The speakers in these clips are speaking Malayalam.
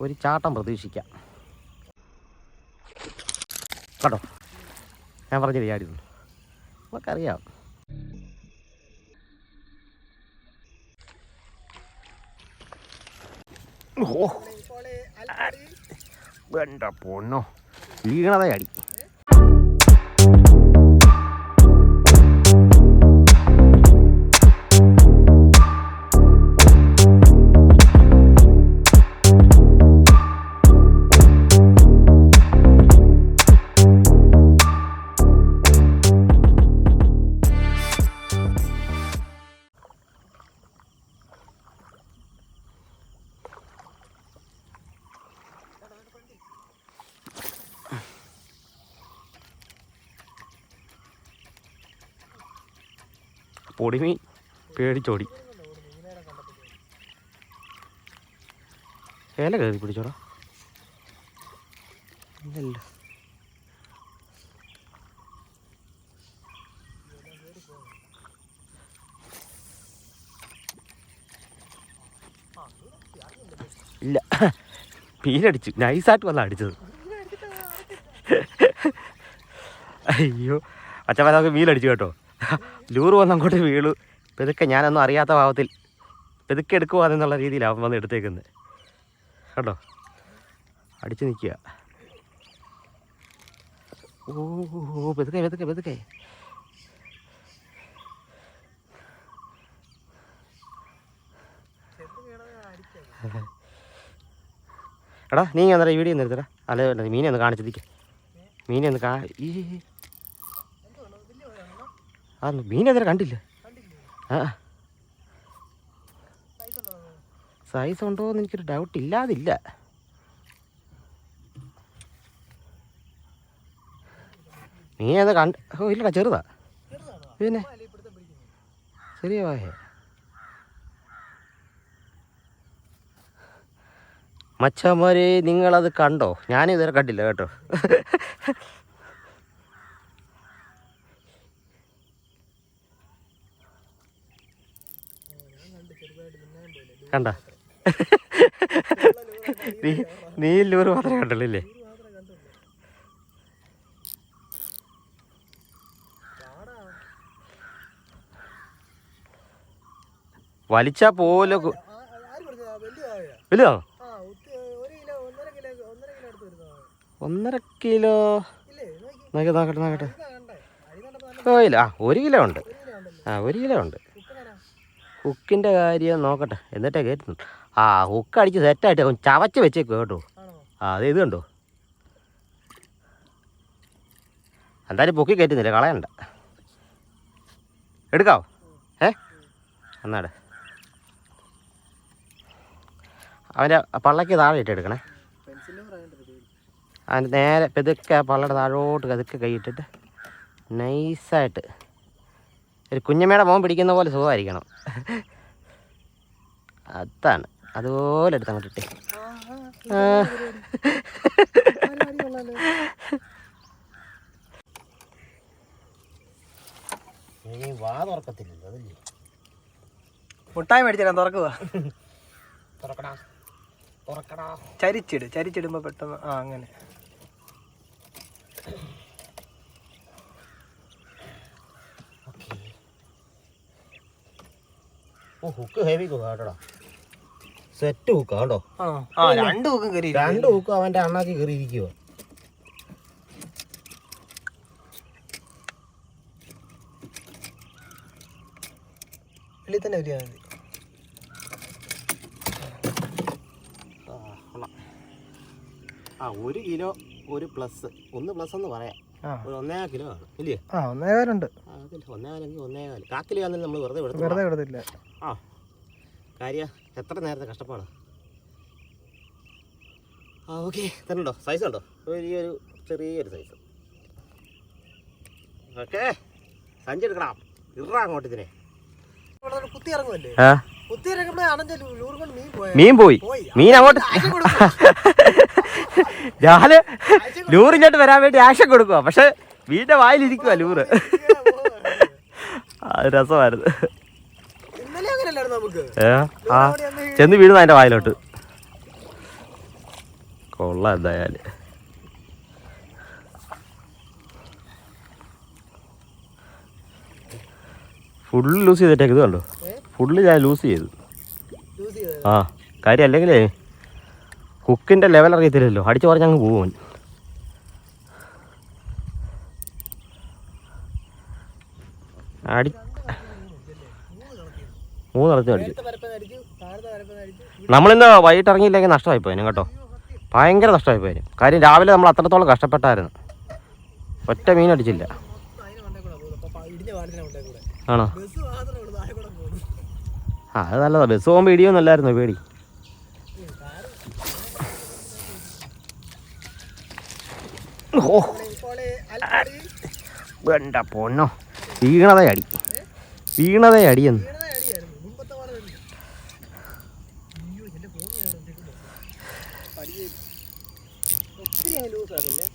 ഒരു ചാട്ടം പ്രതീക്ഷിക്കാം. കേട്ടോ ഞാൻ പറഞ്ഞ ചാടി നമുക്കറിയാം. ഓ. വേണ്ട പൊന്നോ. വീണതേ അടി. പൊടിമീൻ പേടിച്ചോടി. ഇല കയറി പിടിച്ചോടാ. ഇല്ലല്ലോ. ഇല്ല. പീലടിച്ചു. നൈസായിട്ട് വല്ല അടിച്ചത്. അയ്യോ. അച്ഛൻ നമുക്ക് മീലടിച്ചു കേട്ടോ. ലൂറ് വന്ന് അങ്ങോട്ട് വീണു. പെതുക്കെ ഞാനൊന്നും അറിയാത്ത ഭാവത്തിൽ പെതുക്കെ എടുക്കുവാന്നുള്ള രീതിയിലാണ് വന്ന് എടുത്തേക്കുന്നത്. കേട്ടോ അടിച്ചു നിൽക്കുക. ഓ പെതുക്കെ പെതുക്കെ പെതുക്കെ. എടാ നീ അന്നേരം ഈ വീഡിയോ ഒന്ന് എടുത്തടാ. അല്ല മീനെ ഒന്ന് കാണിച്ചതിക്ക് മീനെ ഒന്ന് കാ ഈ ആ മീൻ അന്നേരം കണ്ടില്ല. ആ. സൈസ് ഉണ്ടോ എന്ന് എനിക്കൊരു ഡൗട്ട് ഇല്ലാതില്ല. മീൻ അത് കണ്ട് ഓ ഇല്ലടാ ചെറുതാ. പിന്നെ? ശരിയാ വാഹേ മച്ചന്മാരെ നിങ്ങളത് കണ്ടോ? ഞാനിതുവരെ കണ്ടില്ല കേട്ടോ. കണ്ട? നീ നീ ലൂറ് മാത്രമേ കണ്ടുള്ളൂ അല്ലേ വലിച്ചാ പോലെ വലുതാണോ ഒന്നര കിലോ? നോക്കി നോക്കട്ടെ നോക്കട്ടെ. ഓ ഇല്ല. ഒരു കിലോ ഉണ്ട്. ആ ഒരു കിലോ ഉണ്ട്. ഹുക്കിന്റെ കാര്യം നോക്കട്ടെ. എന്നിട്ടേ കയറ്റുന്നു ആ ഹുക്ക് അടിച്ച് സെറ്റായിട്ട് ചവച്ച് വെച്ചേക്കും കേട്ടോ. ആ അത് ഇത് കണ്ടോ? എന്തായാലും പൊക്കി കയറ്റുന്നില്ല കളയണ്ട. എടുക്കാവോ? ഏ? എന്നാടെ. അവന്റെ പള്ളയ്ക്ക് താഴെ ഇട്ട് എടുക്കണേ. അതിന്റെ നേരെ പെതുക്കെ പള്ളയുടെ താഴോട്ട് കതുക്കെ കൈയിട്ടിട്ട് നൈസായിട്ട് ഒരു കുഞ്ഞമ്മയുടെ മോൻ പിടിക്കുന്ന പോലെ സുഖമായിരിക്കണം. അതാണ്. അതുപോലെ എടുത്ത് അങ്ങോട്ട് ഇട്ടേ. ആ. നീ വാ തുറക്കത്തില്ലല്ലോ അതല്ലേ? മുട്ടായി മേടിച്ചാ തുറക്കുക തുറക്കടാ. തുറക്കടാ. ചരിച്ചിട്. ചരിച്ചിടുമ്പോ പെട്ടെന്ന് ആ അങ്ങനെ ഓക്കെ ഓ ഹുക്ക് ഹെവി കേട്ടോടാ സെറ്റ് ഹുക്കാ ആ രണ്ട് ഹുക്കും കയറി രണ്ട് ഹുക്കും അവന്റെ അണ്ണാക്കി കയറിയിരിക്കുക തന്നെ വലിയ മതി. ആ ഒരു കിലോ ഒരു പ്ലസ് ഒന്ന് പ്ലസ് എന്ന് പറയാം. ഒരു ഒന്നേ കിലോ ആണ് ഇല്ലേ? ആ ഒന്നേകാലുണ്ട് ഒന്നേകാലെങ്കിൽ ഒന്നേകാൽ കാക്കിലോ നമ്മൾ വെറുതെ വെറുതെ വിടത്തില്ല ആ കാര്യ എത്ര നേരത്തെ കഷ്ടപ്പാടാ? ആ ഓക്കെ തന്നുണ്ടോ? സൈസ് ഉണ്ടോ? ഒരു ഒരു ചെറിയൊരു സൈസ് ഓക്കെ സഞ്ചി എടുക്കണം ഇറ അങ്ങോട്ട് ഇതിനെ. കുത്തി ഇറങ്ങുമല്ലേ കുത്തി ഇറങ്ങുമ്പോഴേ ലൂർ കൊണ്ട് മീൻ പോയ മീൻ പോയി. പോയി. മീൻ അങ്ങോട്ട് ഞാൻ ലൂറിഞ്ഞോട്ട് വരാൻ വേണ്ടി ആക്ഷൻ കൊടുക്കുക പക്ഷെ വീടിന്റെ വായിലിരിക്കുക ലൂറ്. അത് രസമായിരുന്നു. ഏ? ആ. ചെന്ന് വീഴുന്ന അതിന്റെ വായിലോട്ട്. കൊള്ളാം എന്തായാലും. ഫുള്ള് ലൂസ് ചെയ്തിട്ടേക്ക് ഇത് കണ്ടോ? ഫുള്ള് ഞാൻ ലൂസ് ചെയ്തു. ആ കാര്യം അല്ലെങ്കിലേ കുക്കിന്റെ ലെവൽ അറിയത്തില്ലല്ലോ. അടിച്ചു പറഞ്ഞ് അങ്ങ് പോകും അടി മൂന്ന് നിറച്ച് അടിച്ചു. നമ്മളിന്ന് വൈകിട്ട് ഇറങ്ങിയില്ലെങ്കിൽ നഷ്ടമായി പോയതിനും കേട്ടോ. ഭയങ്കര നഷ്ടമായി പോയതിനും കാര്യം രാവിലെ നമ്മൾ അത്രത്തോളം കഷ്ടപ്പെട്ടായിരുന്നു. ഒറ്റ മീൻ അടിച്ചില്ല. ആണോ? ആ അത് നല്ലതാ. ബസ് പോകുമ്പോൾ ഇടിയൊന്നും അല്ലായിരുന്നു പേടി. ഓ. വേണ്ട പൊന്നോ. വീണതേ അടി. വീണതേ അടിയെന്ന് വീണതേ അടിയായിരുന്നു മുമ്പത്തെ പോലെ തന്നെ അയ്യോ എന്റെ ഫോണിയാണ് വെച്ചേക്കുന്നത് അടിയെ ഒത്തിരി അങ്ങ് ലൂസ് ആക്കല്ലേ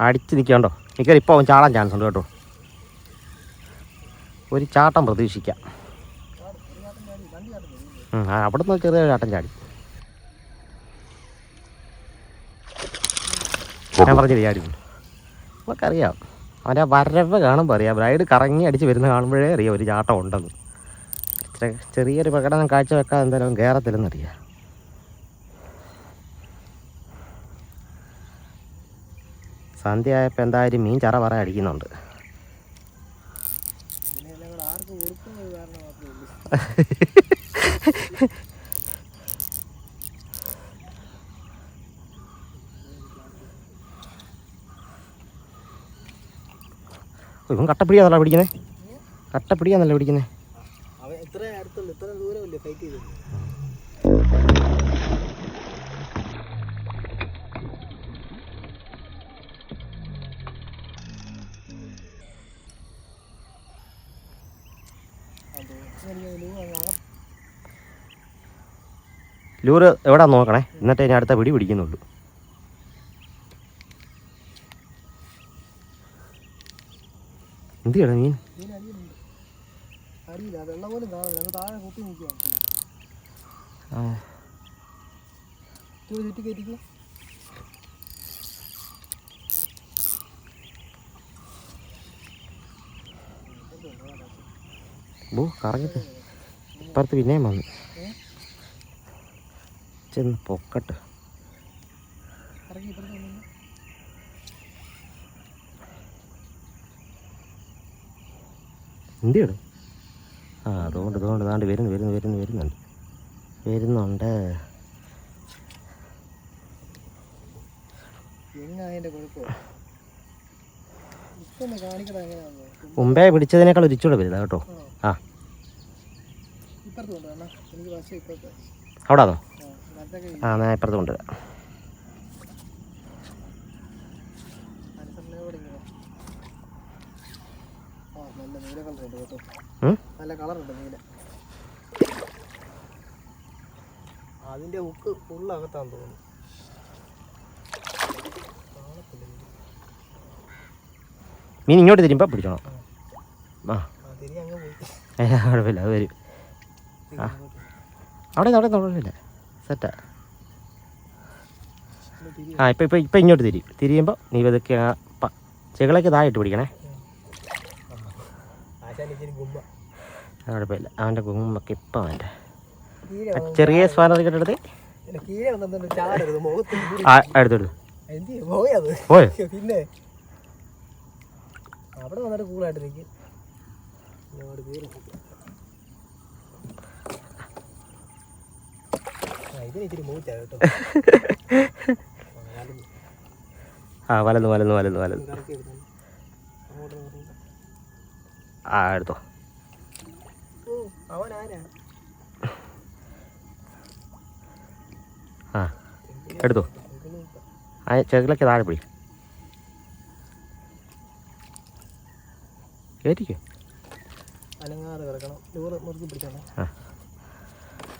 അടിച്ച് നിൽക്കണ്ടോ നിൽക്കാൻ ഇപ്പോൾ അവൻ ചാടാൻ ചാൻസ് ഉണ്ട് കേട്ടോ. ഒരു ചാട്ടം പ്രതീക്ഷിക്കാം. അവിടെ നിന്ന് ചെറിയ ചാട്ടം ചാടി. ഞാൻ പറഞ്ഞില്ല ചാടി നമുക്കറിയാം. അവന്റെ ആ വരവ് കാണുമ്പോൾ അറിയാം. ബ്രൈഡ് കറങ്ങി അടിച്ച് വരുന്ന കാണുമ്പോഴേ അറിയാം ഒരു ചാട്ടം ഉണ്ടെന്ന്. ചെറിയൊരു പ്രകടനം കാഴ്ചവെക്കാൻ എന്തായാലും കയറത്തില്ലെന്നറിയാം സന്ധ്യ ആയപ്പോൾ എന്തായാലും മീൻ ചറ പറ അടിക്കുന്നുണ്ട്. ഇവൻ കട്ടപ്പിടിയാന്നല്ല പിടിക്കുന്നത് കട്ടപ്പിടിയാന്നല്ല പിടിക്കുന്നത് ലൂറ് എവിടാ നോക്കണേ? എന്നിട്ട് ഞാൻ അടുത്ത പിടി പിടിക്കുന്നുള്ളൂ. എന്തിയാണ് മീൻ അങ്ങ് താഴെ കുത്തി നിൽക്കുകയാണ് ബോ കറങ്ങിട്ട്. ഇപ്പുറത്ത് പിന്നെയും വന്നു. ചെന്ന് പൊക്കട്ട്. എന്തിയാണ് ആ അതുകൊണ്ട് അതുകൊണ്ട്. അതാണ്ട് വരുന്നു വരുന്നു വരുന്നു വരുന്നുണ്ട്. വരുന്നുണ്ട്. എങ്ങനെ അതിന്റെ കുഴപ്പം ഇപ്പൊ ഒന്ന് കാണിക്കട്ടെ എങ്ങനെയാണെന്ന് മുമ്പേ പിടിച്ചതിനേക്കാൾ ഒരിച്ചുകൂടെ വരുന്നത് കേട്ടോ. ആ. അവിടാന്നോ? ആ ഞാൻ ഇപ്പുറത്ത് കൊണ്ടുവരാം. അതിന്റെ ഉക്ക് ഫുള്ള് ഫുള്ളകത്താന്ന് തോന്നുന്നു കാണത്തില്ല ഇത്. മീൻ ഇങ്ങോട്ട് തിരിയുമ്പോൾ പിടിക്കണം ആ. പോയി കുഴപ്പമില്ല അത് വരും. ആ. അവിടെ അവിടെ കുഴപ്പമില്ല. സെറ്റാ ആ. ഇപ്പം ഇപ്പം ഇപ്പം ഇങ്ങോട്ട് തിരി. തിരിയുമ്പോൾ നീ ഇതൊക്കെ ചെകളൊക്കെ താഴെയിട്ട് പിടിക്കണേ. കുഴപ്പമില്ല. അവന്റെ ഗുമ്മൊക്കെ ഇപ്പം അവന്റെ ചെറിയ സ്പാനർ എടുത്ത്. ഇല്ല, പിന്നെ വന്നിട്ട് അവിടെ വന്നിട്ട് കൂളായിട്ട് നിൽക്കും അവിടെ കയറി ആ ഇതിന് ഇച്ചിരി മൂച്ചാ കേട്ടോ. ആ, വലന്ന് വലന്ന് വലന്ന് വലന്ന്. അങ്ങോട്ട്. ആ എടുത്തോ. ആ എടുത്തോ. ആ ചെകിളയ്ക്ക് താഴെ പിടി കയറ്റിക്കോ അനങ്ങാതെ കിടക്കണം. ഡോറ് മുറുക്കി പിടിക്കണം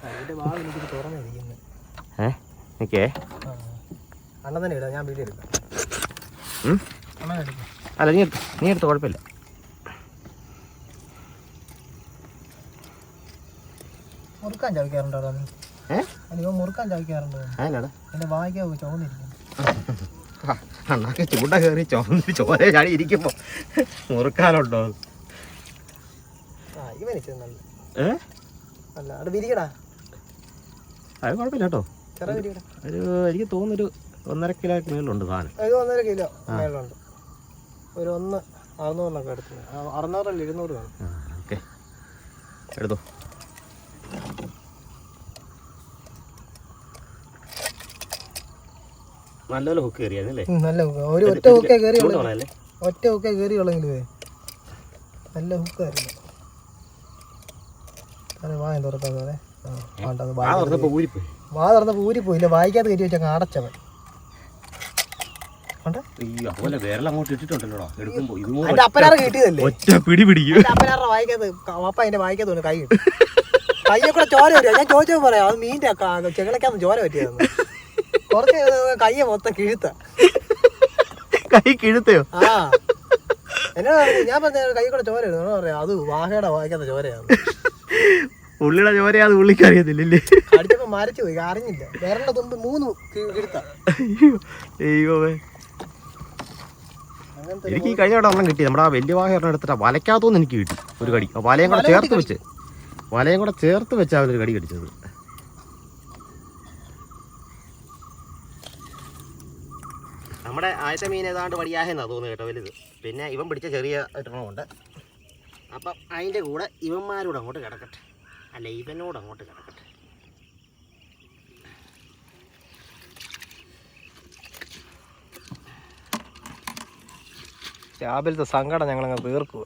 അതിന്റെ ഭാവി എനിക്ക് തുറന്നിരിക്കുന്നു ഏ? നിൽക്കേ അണ്ണൻ തന്നെ ഇടാം ഞാൻ വീഡിയോ എടുക്കാം. അല്ല നീ എടുത്തു നീ എടുത്തു കുഴപ്പമില്ല. മുറുക്കാൻ ചവിക്കാറുണ്ടോ നീ? മുറുക്കാൻ ചവിക്കാറുണ്ടോ? അതിനാടാ എന്റെ ചോന്നിരിക്കും അണ്ണാക്ക് ചൂണ്ട കയറി ചുമന്ന് ചോര ചാടി ഇരിക്കുമ്പോ ഏ? വിരിക്കടാ അത് കുഴപ്പമില്ല കേട്ടോ. ഒരു എനിക്ക് തോന്നുന്നൊരു ഒന്നര കിലോ മേളുണ്ട് സാധനം. ഒന്നര കിലോ മേളുണ്ട് ഒരു ഒന്ന് അറുന്നൂറിനൊക്കെ എടുത്തു അറുന്നൂറല്ല ഇരുന്നൂറ് വേണം. ഓക്കെ. എടുത്തോ. നല്ലപോലെ ഹുക്ക് കയറിയായിരുന്നല്ലേ നല്ല ഹുക്ക് ഒരു ഒറ്റ ഹുക്കേ കയറി ഒറ്റ ഹുക്കേ കയറി ഉള്ളെങ്കിലുവേ നല്ല ഹുക്കായിരുന്നു അതെ വായ ഊരിപ്പോയി. വാ തുറന്നപ്പോൾ ഊരിപ്പോയില്ല വായിക്കാതെ കയറ്റി വെച്ചാൽ അടച്ചവൻ. ഒറ്റ പിടി പിടിക്കും. കൈ കൂടെ ചോര വരിക. ഞാൻ ചോദിച്ചത് പറയാം അത് മീന്റെ ചെകിളക്കാന്ന് ചോര പറ്റിയതെന്ന് കുറച്ച് കയ്യെ മൊത്തം കിഴുത്ത. കൈ കിഴുത്തയോ? ആ. ഞാൻ പറഞ്ഞ കൈ കൂടെ ചോര വരുന്നു എന്നോട് പറയാം? അത് വാഹയുടെ വായിക്കാത്ത ചോരയാണ് ഉള്ളിയുടെ ചോര അത് ഉള്ളിക്ക് അറിയത്തില്ലല്ലേ? അടിച്ചപ്പോ മരച്ചു പോയി. അറിഞ്ഞില്ല. വേറെ തുമ്പ് മൂന്ന് കി- കിഴുത്ത. അയ്യോ ദൈവമേ. അങ്ങനത്തെ എനിക്ക് ഈ കഴിഞ്ഞ വട്ടം ഒന്നും കിട്ടി. നമ്മുടെ ആ വലിയ വാഹ ഒരെണ്ണം എടുത്തിട്ട് വലയ്ക്കാത്തോന്ന് എനിക്ക് കിട്ടി ഒരു കടി. ആ വലയും കൂടെ ചേർത്ത് വെച്ച്. വലയും കൂടെ ചേർത്ത് വെച്ചാൽ അവരൊരു കടി കടിച്ചത്. നമ്മുടെ ആദ്യത്തെ മീൻ ഏതാണ്ട് വടിയാഹെന്നാണ് തോന്നുന്നു കേട്ടോ വലുത്. പിന്നെ ഇവൻ പിടിച്ച ചെറിയ ഒരെണ്ണമുണ്ട് അപ്പം അതിന്റെ കൂടെ ഇവന്മാരോട് അങ്ങോട്ട് കിടക്കട്ടെ. അല്ല ഇവനോട് അങ്ങോട്ട് കിടക്കട്ടെ. രാവിലത്തെ സങ്കടം ഞങ്ങളങ്ങ് തീർക്കുക